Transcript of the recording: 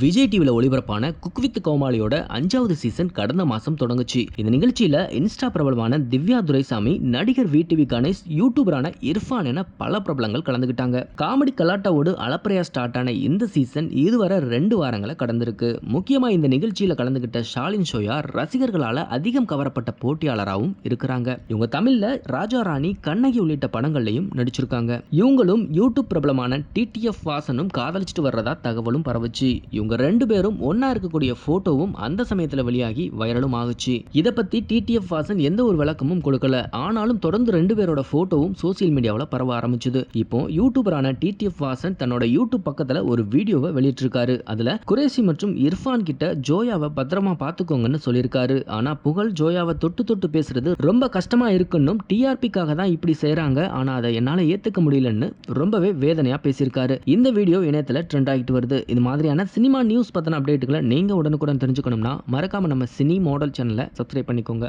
விஜய் டிவியில் ஒளிபரப்பான cook with கோமாளியோட அஞ்சாவது சீசன் கடந்த மாசம் தொடங்குச்சு. இந்த நிகழ்ச்சியில இன்ஸ்டா பிரபலமான திவ்யா துரைசாமி நடிகர் வி டிவி கணேஷ் யூடியூபரான இர்ஃபான் என பல பிரபலங்கள் கலந்துக்கிட்டாங்க காமெடி கலாட்டாவோடு அளப்பறையா ஸ்டார்ட் ஆன இந்த சீசன் இதுவரை ரெண்டு வாரங்களை கடந்திருக்கு. முக்கியமா இந்த நிகழ்ச்சியில கலந்துகிட்ட ஷாலின் ஷோயா ரசிகர்களால அதிகம் கவரப்பட்ட போட்டியாளராகவும் இருக்கிறாங்க. இவங்க தமிழ்ல ராஜா ராணி கண்ணகி உள்ளிட்ட படங்கள்லையும் நடிச்சிருக்காங்க. இவங்களும் யூடியூப் பிரபலமான டிடிஎஃப் வாசனும் காதலிச்சிட்டு வர்றதா தகவலும் பரவுச்சு. இவங்க ரெண்டு பேரும் ஒன்னா இருக்கக்கூடிய போட்டோவும் அந்த சமயத்துல வெளியாகி வைரலும் ஆகுச்சு. இதை பத்தி டிடிஎஃப் வாசன் எந்த ஒரு விளக்கமும் கொடுக்கல. ஆனாலும் தொடர்ந்து ரெண்டு பேரோட போட்டோவும் சோசியல் மீடியாவில் பரவ ஆரம்பிச்சது. இப்போ யூடியூபரான டிடிஎஃப் வாசன் தன்னோட யூடியூப் பக்கத்துல ஒரு வீடியோவை வெளியிட்டிருக்காரு. அதுல குரேசி மற்றும் இர்ஃபான் கிட்ட ஜோயாவை பத்திரமா பாத்துக்கோங்கன்னு சொல்லியிருக்காரு. ஆனா புகழ் ஜோயாவை தொட்டு தொட்டு பேசுறது ரொம்ப கஷ்டமா இருக்குன்னும் டிஆர்பிக்காக தான் இப்படி செய்யறாங்க ஆனா அதை என்னால ஏத்துக்க முடியலன்னு ரொம்பவே வேதனையா பேசியிருக்காரு. இந்த வீடியோ இணையத்துல ட்ரெண்ட் ஆகிட்டு வருது. இது மாதிரியான சினிமா நியூஸ் பற்றின அப்டேட்டுகளை நீங்கள் உடனுக்குடன் தெரிஞ்சுக்கணும்னா மறக்காமல் நம்ம சினி மாடல் சேனலை சப்ஸ்கிரைப் பண்ணிக்கோங்க.